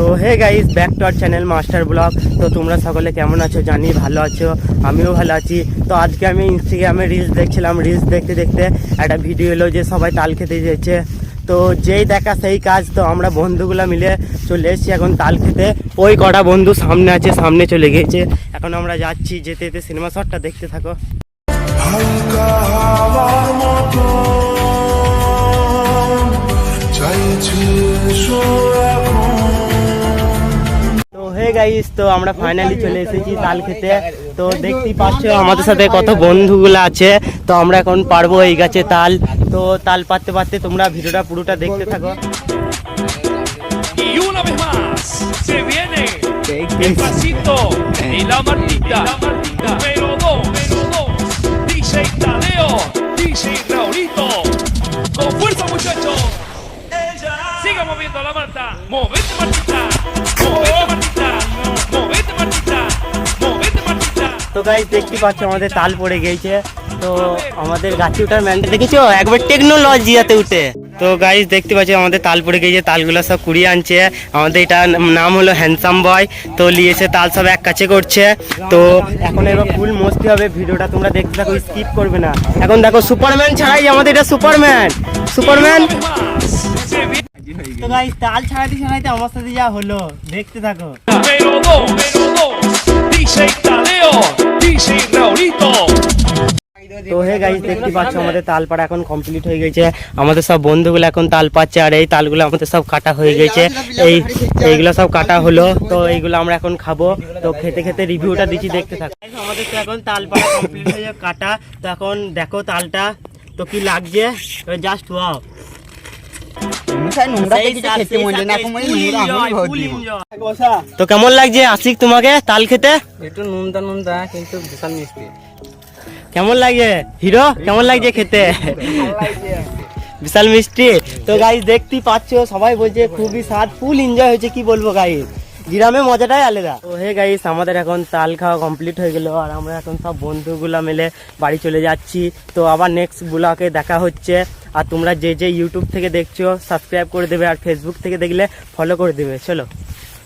তো hey guys back to our channel master blog তো তোমরা সকলে কেমন আছো? জানি ভালো আছো, আমিও ভালো আছি। তো আজকে আমি ইনস্টাগ্রামে রিলস দেখছিলাম। রিলস দেখতে দেখতে একটা ভিডিও এলো যে সবাই তাল খেতে যেছে তো যেই দেখা সেই কাজ, তো আমরা বন্ধুগুলো মিলে চলে এসেছি এখন তাল খেতে। ওই কটা বন্ধু সামনে আছে, সামনে চলে গিয়েছে। এখন আমরা যাচ্ছি যেতে যেতে সিনেমা শটটা দেখতে থাকো। গাইস তো আমরা ফাইনালি চলে এসেছি তাল খেতে। তো দেখতেই পাচ্ছ আমাদের সাথে কত বন্ধুগুলো আছে। তো আমরা এখন পারব এই গাছে তাল। তো তাল পাততে পারতে তোমরা ভিডিওটা পুরোটা দেখতে থাকো। Movete marchita. তো গাইস দেখতে পাচ্ছ আমাদের তাল পড়ে গিয়েছে। তো আমাদের গাছে ওঠার ম্যানটা দেখেছ? একবার টেকনোলজিয়াতে উঠে। তো গাইস দেখতে পাচ্ছ আমাদের তাল পড়ে গিয়েছে, তালগুলো সব কুড়িয়ে আনছে। আমাদের এটা নাম হলো হ্যান্ডসাম বয় তো লিয়েছে তাল সব এক কাছে করছে। তো এখন এবার ফুল মস্তি হবে। ভিডিওটা তোমরা দেখতে থাকো স্কিপ করবে না। এখন দেখো সুপারম্যান ছাড়াই আমাদের এটা সুপারম্যান সুপারম্যান. তো গাইস তাল ছাড়াইতে ছাড়াইতে আমার সাথে যা হলো, দেখতে থাকো। তো হে গাইস দেখতে পাচ্ছ আমাদের তাল পাড়া এখন কমপ্লিট হয়ে গেছে। আমাদের সব বন্ধুগুলো এখন তাল পাচ্ছে আর এই তালগুলো আমাদের সব কাটা হয়ে গেছে। এই এইগুলো সব কাটা হলো তো এইগুলো আমরা এখন খাব। তো খেতে খেতে রিভিউটা দিচ্ছি দেখতে থাকো। আমাদের তো এখন তাল পাড়া কমপ্লিট হয়ে কাটা। তো এখন দেখো তালটা তো কি লাগছে? জাস্ট ওয়াও তো কেমন লাগছে আশিক তোমাকে তাল খেতে? একটু নুনদা নুনদা কিন্তু বিশাল মিষ্টি। কেমন লাগে? হিরো, কেমন লাগছে খেতে? বিশাল মিষ্টি। তো গাইস দেখতেই পাচ্ছ, সবাই বলছে খুবই স্বাদ ফুল এনজয় হয়েছে, কি বলব গাইস গ্রামে মজাটাই আলাদা। তো হে গাইস আমাদের এখন তাল খাওয়া কমপ্লিট হয়ে গেল, আর আমরা এখন সব বন্ধুগুলা মিলে বাড়ি চলে যাচ্ছি। তো আবার নেক্সট ব্লগে দেখা হচ্ছে। আর তোমরা যে যে ইউটিউব থেকে দেখছ সাবস্ক্রাইব করে দেবে, আর ফেসবুক থেকে দেখলে ফলো করে দেবে। চলো।